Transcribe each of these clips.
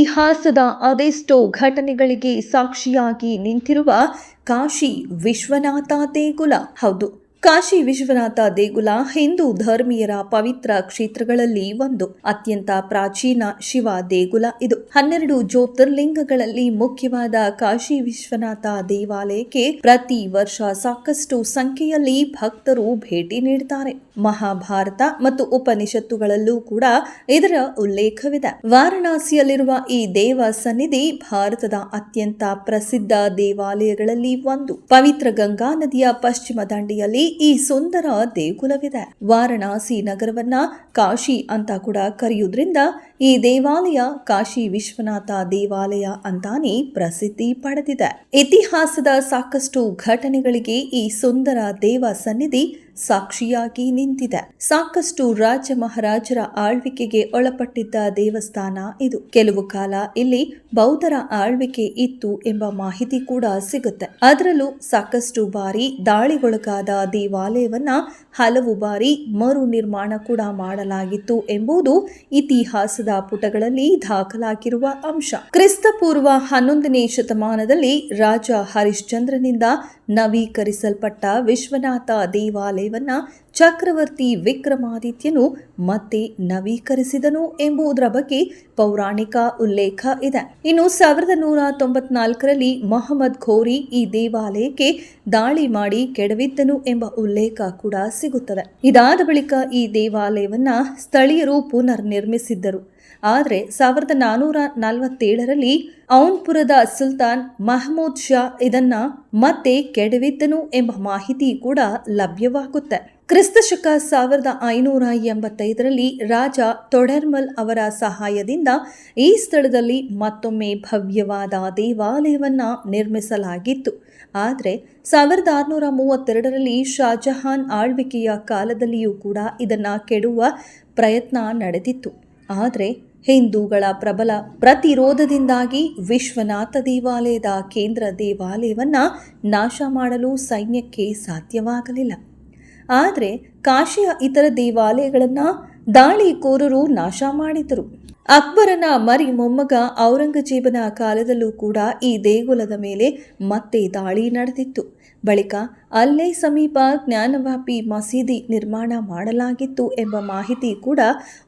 ಇತಿಹಾಸದ ಅದೆಷ್ಟೋ ಘಟನೆಗಳಿಗೆ ಸಾಕ್ಷಿಯಾಗಿ ನಿಂತಿರುವ ಕಾಶಿ ವಿಶ್ವನಾಥ ದೇಗುಲ. ಹೌದು. ಕಾಶಿ ವಿಶ್ವನಾಥ ದೇಗುಲ ಹಿಂದೂ ಧರ್ಮೀಯರ ಪವಿತ್ರ ಕ್ಷೇತ್ರಗಳಲ್ಲಿ ಒಂದು. ಅತ್ಯಂತ ಪ್ರಾಚೀನ ಶಿವ ದೇಗುಲ ಇದು. ಹನ್ನೆರಡು ಜ್ಯೋತಿರ್ಲಿಂಗಗಳಲ್ಲಿ ಮುಖ್ಯವಾದ ಕಾಶಿ ವಿಶ್ವನಾಥ ದೇವಾಲಯಕ್ಕೆ ಪ್ರತಿ ವರ್ಷ ಸಾಕಷ್ಟು ಸಂಖ್ಯೆಯಲ್ಲಿ ಭಕ್ತರು ಭೇಟಿ ನೀಡುತ್ತಾರೆ ಮಹಾಭಾರತ ಮತ್ತು ಉಪನಿಷತ್ತುಗಳಲ್ಲೂ ಕೂಡ ಇದರ ಉಲ್ಲೇಖವಿದೆ. ವಾರಣಾಸಿಯಲ್ಲಿರುವ ಈ ದೇವ ಸನ್ನಿಧಿ ಭಾರತದ ಅತ್ಯಂತ ಪ್ರಸಿದ್ಧ ದೇವಾಲಯಗಳಲ್ಲಿ ಒಂದು. ಪವಿತ್ರ ಗಂಗಾ ನದಿಯ ಪಶ್ಚಿಮ ದಂಡೆಯಲ್ಲಿ ಈ ಸುಂದರ ದೇಗುಲವಿದೆ. ವಾರಣಾಸಿ ನಗರವನ್ನ ಕಾಶಿ ಅಂತ ಕೂಡ ಕರೆಯುವುದರಿಂದ ಈ ದೇವಾಲಯ ಕಾಶಿ ವಿಶ್ವನಾಥ ದೇವಾಲಯ ಅಂತಾನೆ ಪ್ರಸಿದ್ಧಿ ಪಡೆದಿದೆ. ಇತಿಹಾಸದ ಸಾಕಷ್ಟು ಘಟನೆಗಳಿಗೆ ಈ ಸುಂದರ ದೇವ ಸನ್ನಿಧಿ ಸಾಕ್ಷಿಯಾಗಿ ನಿಂತಿದೆ. ಸಾಕಷ್ಟು ರಾಜ ಮಹಾರಾಜರ ಆಳ್ವಿಕೆಗೆ ಒಳಪಟ್ಟಿದ್ದ ದೇವಸ್ಥಾನ ಇದು. ಕೆಲವು ಕಾಲ ಇಲ್ಲಿ ಬೌದ್ಧರ ಆಳ್ವಿಕೆ ಇತ್ತು ಎಂಬ ಮಾಹಿತಿ ಕೂಡ ಸಿಗುತ್ತೆ. ಅದರಲ್ಲೂ ಸಾಕಷ್ಟು ಬಾರಿ ದಾಳಿಗೊಳಗಾದ ದೇವಾಲಯವನ್ನ ಹಲವು ಬಾರಿ ಮರು ನಿರ್ಮಾಣ ಕೂಡ ಮಾಡಲಾಗಿತ್ತು ಎಂಬುದು ಇತಿಹಾಸದ ಪುಟಗಳಲ್ಲಿ ದಾಖಲಾಗಿರುವ ಅಂಶ. ಕ್ರಿಸ್ತಪೂರ್ವ ಹನ್ನೊಂದನೇ ಶತಮಾನದಲ್ಲಿ ರಾಜ ಹರಿಶ್ಚಂದ್ರನಿಂದ ನವೀಕರಿಸಲ್ಪಟ್ಟ ವಿಶ್ವನಾಥ ದೇವಾಲಯವನ್ನ ಚಕ್ರವರ್ತಿ ವಿಕ್ರಮಾದಿತ್ಯನು ಮತ್ತೆ ನವೀಕರಿಸಿದನು ಎಂಬುದರ ಬಗ್ಗೆ ಪೌರಾಣಿಕ ಉಲ್ಲೇಖ ಇದೆ. ಇನ್ನು ಸಾವಿರದ ನೂರ ತೊಂಬತ್ನಾಲ್ಕರಲ್ಲಿ ಮೊಹಮ್ಮದ್ ಘೋರಿ ಈ ದೇವಾಲಯಕ್ಕೆ ದಾಳಿ ಮಾಡಿ ಕೆಡವಿದ್ದನು ಎಂಬ ಉಲ್ಲೇಖ ಕೂಡ ಸಿಗುತ್ತದೆ. ಇದಾದ ಬಳಿಕ ಈ ದೇವಾಲಯವನ್ನ ಸ್ಥಳೀಯರು ಪುನರ್ ನಿರ್ಮಿಸಿದ್ದರು ಆದರೆ ಸಾವಿರದ ನಾನ್ನೂರ ನಲವತ್ತೇಳರಲ್ಲಿ ಔನ್ಪುರದ ಸುಲ್ತಾನ್ ಮಹಮೂದ್ ಶಾ ಇದನ್ನ ಮತ್ತೆ ಕೆಡವಿದ್ದನು ಎಂಬ ಮಾಹಿತಿ ಕೂಡ ಲಭ್ಯವಾಗುತ್ತೆ. ಕ್ರಿಸ್ತಶಕ ಸಾವಿರದ ಐನೂರ ಎಂಬತ್ತೈದರಲ್ಲಿ ರಾಜ ತೊಡರ್ಮಲ್ ಅವರ ಸಹಾಯದಿಂದ ಈ ಸ್ಥಳದಲ್ಲಿ ಮತ್ತೊಮ್ಮೆ ಭವ್ಯವಾದ ದೇವಾಲಯವನ್ನು ನಿರ್ಮಿಸಲಾಗಿತ್ತು. ಆದರೆ ಸಾವಿರದ ಆರುನೂರ ಮೂವತ್ತೆರಡರಲ್ಲಿ ಶಾಜಹಾನ್ ಆಳ್ವಿಕೆಯ ಕಾಲದಲ್ಲಿಯೂ ಕೂಡ ಇದನ್ನು ಕೆಡುವ ಪ್ರಯತ್ನ ನಡೆದಿತ್ತು. ಆದರೆ ಹಿಂದೂಗಳ ಪ್ರಬಲ ಪ್ರತಿರೋಧದಿಂದಾಗಿ ವಿಶ್ವನಾಥ ದೇವಾಲಯದ ಕೇಂದ್ರ ದೇವಾಲಯವನ್ನು ನಾಶ ಮಾಡಲು ಸೈನ್ಯಕ್ಕೆ ಸಾಧ್ಯವಾಗಲಿಲ್ಲ. ಆದರೆ ಕಾಶಿಯ ಇತರ ದೇವಾಲಯಗಳನ್ನು ದಾಳಿಕೋರರು ನಾಶ ಮಾಡಿದರು. ಅಕ್ಬರನ ಮರಿ ಮೊಮ್ಮಗ ಔರಂಗಜೇಬನ ಕಾಲದಲ್ಲೂ ಕೂಡ ಈ ದೇಗುಲದ ಮೇಲೆ ಮತ್ತೆ ದಾಳಿ ನಡೆದಿತ್ತು. ಬಳಿಕ ಅಲ್ಲೇ ಸಮೀಪ ಜ್ಞಾನವಾಪಿ ಮಸೀದಿ ನಿರ್ಮಾಣ ಮಾಡಲಾಗಿತ್ತು ಎಂಬ ಮಾಹಿತಿ ಕೂಡ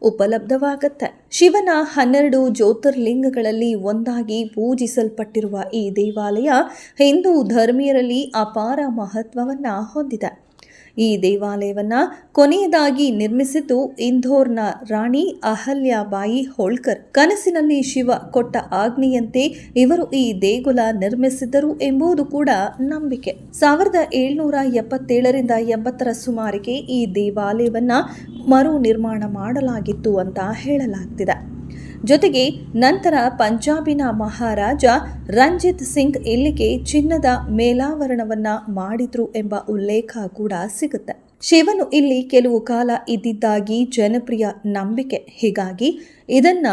ಉಪಲಬ್ಧವಾಗುತ್ತೆ. ಶಿವನ ಹನ್ನೆರಡು ಜ್ಯೋತಿರ್ಲಿಂಗಗಳಲ್ಲಿ ಒಂದಾಗಿ ಪೂಜಿಸಲ್ಪಟ್ಟಿರುವ ಈ ದೇವಾಲಯ ಹಿಂದೂ ಧರ್ಮೀಯರಲ್ಲಿ ಅಪಾರ ಮಹತ್ವವನ್ನು ಹೊಂದಿದೆ. ಈ ದೇವಾಲಯವನ್ನು ಕೊನೆಯದಾಗಿ ನಿರ್ಮಿಸಿದ್ದು ಇಂಧೋರ್ನ ರಾಣಿ ಅಹಲ್ಯಾಬಾಯಿ ಹೋಳ್ಕರ್. ಕನಸಿನಲ್ಲಿ ಶಿವ ಕೊಟ್ಟ ಆಜ್ಞೆಯಂತೆ ಇವರು ಈ ದೇಗುಲ ನಿರ್ಮಿಸಿದ್ದರು ಎಂಬುದು ಕೂಡ ನಂಬಿಕೆ. ಸಾವಿರದ ಏಳ್ನೂರ ಎಪ್ಪತ್ತೇಳರಿಂದ ಎಂಬತ್ತರ ಸುಮಾರಿಗೆ ಈ ದೇವಾಲಯವನ್ನ ಮರು ನಿರ್ಮಾಣ ಮಾಡಲಾಗಿತ್ತು ಅಂತ ಹೇಳಲಾಗ್ತಿದೆ. ಜೊತೆಗೆ ನಂತರ ಪಂಜಾಬಿನ ಮಹಾರಾಜ ರಂಜಿತ್ ಸಿಂಗ್ ಇಲ್ಲಿಗೆ ಚಿನ್ನದ ಮೇಲಾವರಣವನ್ನ ಮಾಡಿದ್ರು ಎಂಬ ಉಲ್ಲೇಖ ಕೂಡ ಸಿಗುತ್ತೆ. ಶಿವನು ಇಲ್ಲಿ ಕೆಲವು ಕಾಲ ಇದ್ದಿದ್ದಾಗಿ ಜನಪ್ರಿಯ ನಂಬಿಕೆ. ಹೀಗಾಗಿ ಇದನ್ನ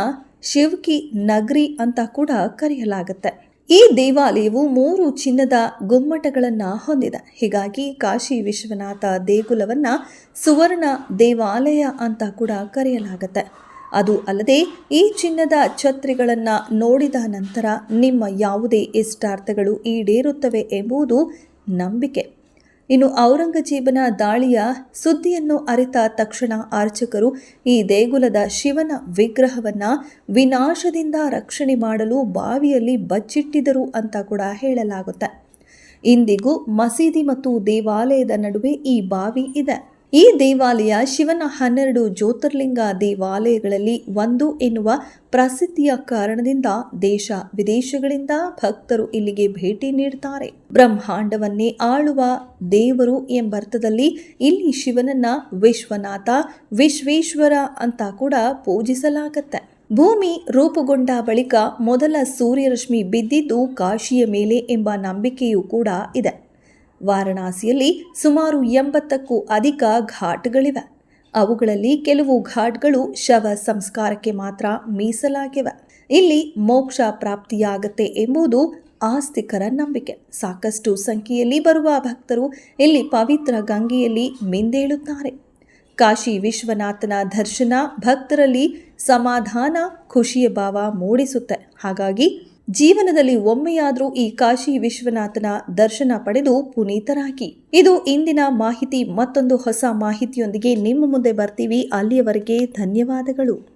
ಶಿವಕಿ ನಗರಿ ಅಂತ ಕೂಡ ಕರೆಯಲಾಗುತ್ತೆ. ಈ ದೇವಾಲಯವು ಮೂರು ಚಿನ್ನದ ಗುಮ್ಮಟಗಳನ್ನು ಹೊಂದಿದೆ. ಹೀಗಾಗಿ ಕಾಶಿ ವಿಶ್ವನಾಥ ದೇಗುಲವನ್ನ ಸುವರ್ಣ ದೇವಾಲಯ ಅಂತ ಕೂಡ ಕರೆಯಲಾಗುತ್ತೆ. ಅದು ಅಲ್ಲದೆ ಈ ಚಿನ್ನದ ಛತ್ರಿಗಳನ್ನು ನೋಡಿದ ನಂತರ ನಿಮ್ಮ ಯಾವುದೇ ಇಷ್ಟಾರ್ಥಗಳು ಈಡೇರುತ್ತವೆ ಎಂಬುದು ನಂಬಿಕೆ. ಇನ್ನು ಔರಂಗಜೇಬನ ದಾಳಿಯ ಸುದ್ದಿಯನ್ನು ಅರಿತ ತಕ್ಷಣ ಅರ್ಚಕರು ಈ ದೇಗುಲದ ಶಿವನ ವಿಗ್ರಹವನ್ನ ವಿನಾಶದಿಂದ ರಕ್ಷಣೆ ಮಾಡಲು ಬಾವಿಯಲ್ಲಿ ಬಚ್ಚಿಟ್ಟಿದರು ಅಂತ ಕೂಡ ಹೇಳಲಾಗುತ್ತೆ. ಇಂದಿಗೂ ಮಸೀದಿ ಮತ್ತು ದೇವಾಲಯದ ನಡುವೆ ಈ ಬಾವಿ ಇದೆ. ಈ ದೇವಾಲಯ ಶಿವನ ಹನ್ನೆರಡು ಜ್ಯೋತಿರ್ಲಿಂಗ ದೇವಾಲಯಗಳಲ್ಲಿ ಒಂದು ಎನ್ನುವ ಪ್ರಸಿದ್ಧಿಯ ಕಾರಣದಿಂದ ದೇಶ ವಿದೇಶಗಳಿಂದ ಭಕ್ತರು ಇಲ್ಲಿಗೆ ಭೇಟಿ ನೀಡುತ್ತಾರೆ ಬ್ರಹ್ಮಾಂಡವನ್ನೇ ಆಳುವ ದೇವರು ಎಂಬರ್ಥದಲ್ಲಿ ಇಲ್ಲಿ ಶಿವನನ್ನ ವಿಶ್ವನಾಥ, ವಿಶ್ವೇಶ್ವರ ಅಂತ ಕೂಡ ಪೂಜಿಸಲಾಗತ್ತೆ. ಭೂಮಿ ರೂಪುಗೊಂಡ ಬಳಿಕ ಮೊದಲ ಸೂರ್ಯರಶ್ಮಿ ಬಿದ್ದಿದ್ದು ಕಾಶಿಯ ಮೇಲೆ ಎಂಬ ನಂಬಿಕೆಯೂ ಕೂಡ ಇದೆ. ವಾರಣಾಸಿಯಲ್ಲಿ ಸುಮಾರು ಎಂಬತ್ತಕ್ಕೂ ಅಧಿಕ ಘಾಟ್ಗಳಿವೆ. ಅವುಗಳಲ್ಲಿ ಕೆಲವು ಘಾಟ್ಗಳು ಶವ ಸಂಸ್ಕಾರಕ್ಕೆ ಮಾತ್ರ ಮೀಸಲಾಗಿವೆ. ಇಲ್ಲಿ ಮೋಕ್ಷ ಪ್ರಾಪ್ತಿಯಾಗತ್ತೆ ಎಂಬುದು ಆಸ್ತಿಕರ ನಂಬಿಕೆ. ಸಾಕಷ್ಟು ಸಂಖ್ಯೆಯಲ್ಲಿ ಬರುವ ಭಕ್ತರು ಇಲ್ಲಿ ಪವಿತ್ರ ಗಂಗೆಯಲ್ಲಿ ಮಿಂದೇಳುತ್ತಾರೆ. ಕಾಶಿ ವಿಶ್ವನಾಥನ ದರ್ಶನ ಭಕ್ತರಲ್ಲಿ ಸಮಾಧಾನ, ಖುಷಿಯ ಭಾವ ಮೂಡಿಸುತ್ತೆ. ಹಾಗಾಗಿ ಜೀವನದಲ್ಲಿ ಒಮ್ಮೆಯಾದರೂ ಈ ಕಾಶಿ ವಿಶ್ವನಾಥನ ದರ್ಶನ ಪಡೆದು ಪುನೀತರಾಗಿ. ಇದು ಇಂದಿನ ಮಾಹಿತಿ ಮತ್ತೊಂದು ಹೊಸ ಮಾಹಿತಿಯೊಂದಿಗೆ ನಿಮ್ಮ ಮುಂದೆ ಬರ್ತೀವಿ. ಅಲ್ಲಿಯವರೆಗೆ ಧನ್ಯವಾದಗಳು.